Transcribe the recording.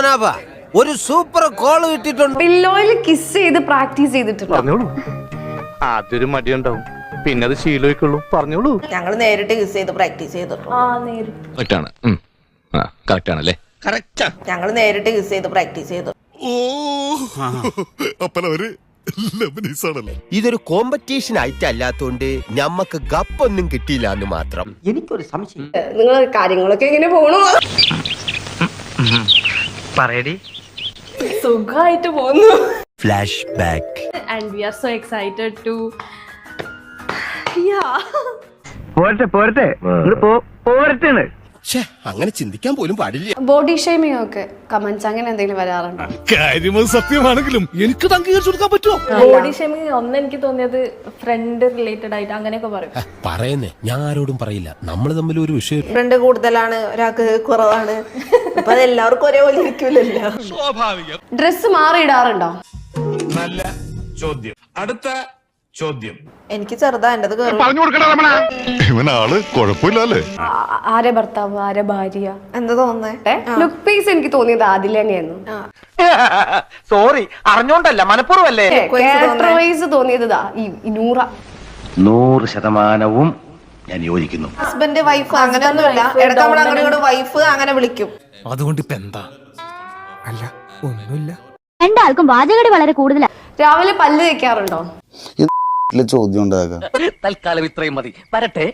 പത്മനാഭ ഒരു super call കിട്ടിയിട്ടുണ്ട്. പില്ലോയിൽ kiss ചെയ്ത് പ്രാക്ടീസ് ചെയ്തിട്ടുണ്ട്? പറഞ്ഞോളൂ. ആദ്യൊരു മടിയുണ്ടാവും. പിന്നെ അത് ശീലമായിക്കുള്ളൂ പറഞ്ഞോളൂ. ഞങ്ങൾ നേരിട്ട് കിസ് ചെയ്ത് പ്രാക്ടീസ് ചെയ്തിട്ടുണ്ട് ആ നേരിട്ട്. കറക്റ്റാണ്. കറക്റ്റ്. ആണല്ലേ ഞങ്ങൾ നേരിട്ട് കിസ് ചെയ്ത് പ്രാക്ടീസ് ചെയ്തു. അപ്പനവര് ലബനീസ് ആണല്ലോ. ഇതൊരു കോമ്പറ്റീഷൻ ആയിട്ട് അല്ലാത്തോണ്ട് ഞമ്മക്ക് ഗപ്പൊന്നും കിട്ടിയില്ല എന്ന് മാത്രം. എനിക്കൊരു സംശയം. നിങ്ങൾ കാര്യങ്ങളൊക്കെ എങ്ങനെ പോണു? പറയടി. സുഖമായിട്ട് പോകുന്നു flashback and we are so excited to യാ പോരട്ടെ. പോരട്ടെ പോരട്ടെ അങ്ങനെ ചിന്തിക്കാൻ പോലും പാടില്ല. ബോഡി ഷേമിംഗ് ഒക്കെ. കമന്റ്സ് അങ്ങനെ എന്തെങ്കിലും വരാറുണ്ടോ? കാര്യം സത്യമാണെങ്കിലും എനിക്ക് അംഗീകരിച്ചു കൊടുക്കാൻ പറ്റുമോ? ബോഡി ഷേമിങ് ഒന്ന് എനിക്ക് തോന്നിയത് ഫ്രണ്ട് റിലേറ്റഡ് ആയിട്ട് അങ്ങനെയൊക്കെ പറയും. പറയുന്നേ. ഞാൻ ആരോടും പറയില്ല. നമ്മൾ തമ്മിൽ ഒരു വിഷയം ഫ്രണ്ട് കൂടുതലാണ് ഒരാൾക്ക് കുറവാണ്. അപ്പൊ അത് എല്ലാവർക്കും ഒരേപോലെ ഇരിക്കൂലല്ലോ. ഡ്രസ് മാറിയിടാറുണ്ടോ? നല്ല ചോദ്യം. അടുത്ത ചോദ്യം. എനിക്ക് ചെറുതാ എന്റെ പറഞ്ഞു ഇവനാൾ കുഴപ്പമില്ലല്ലേ? ആരെ ഭർത്താവ് ആരെ ഭാര്യ? എന്താ തോന്നേ ലുക്ക് പീസ് എനിക്ക് തോന്നിയത് അതിൽ തന്നെയായിരുന്നു. സോറി അറിഞ്ഞോണ്ടല്ല മനഃപൂർവല്ലേ ക്യാരക്ടർ വൈസ് തോന്നിയത് ഇതാ ഈ ഈ നൂറ. നൂറ് ശതമാനവും ഞാൻ യോജിക്കുന്നു. ഹസ്ബൻഡ് വൈഫ് അങ്ങനെയൊന്നുമില്ല. ഇടയ്ക്ക് നമ്മൾ അങ്ങോട്ട് ഇങ്ങോട്ട് വൈഫ് അങ്ങനെ വിളിക്കും. അതുകൊണ്ട് ഇപ്പൊ എന്താ അല്ല ഒന്നുമില്ല. രണ്ടാൾക്കും വാചകടി വളരെ കൂടുതലാ. രാവിലെ പല്ല് തേക്കാറുണ്ടോ? ചോദ്യം ഉണ്ടാകാം. തൽക്കാലം ഇത്രയും മതി. വരട്ടെ.